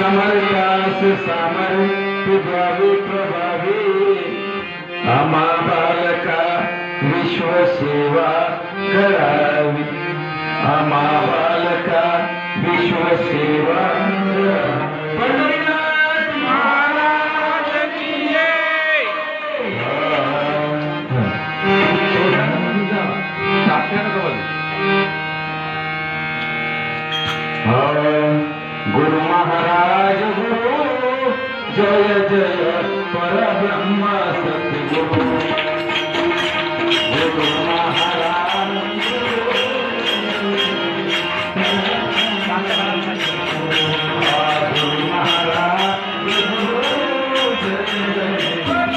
समर्थास सामर्थ्य द्वावे प्रभावी आम्हा बालका विश्व सेवा करावी। आम्हा बालका विश्व सेवा करावी. गुरु महाराज गुरू जय जय पर ब्रह्म सतगुरु गुरू महाराज गुरू महाराज जय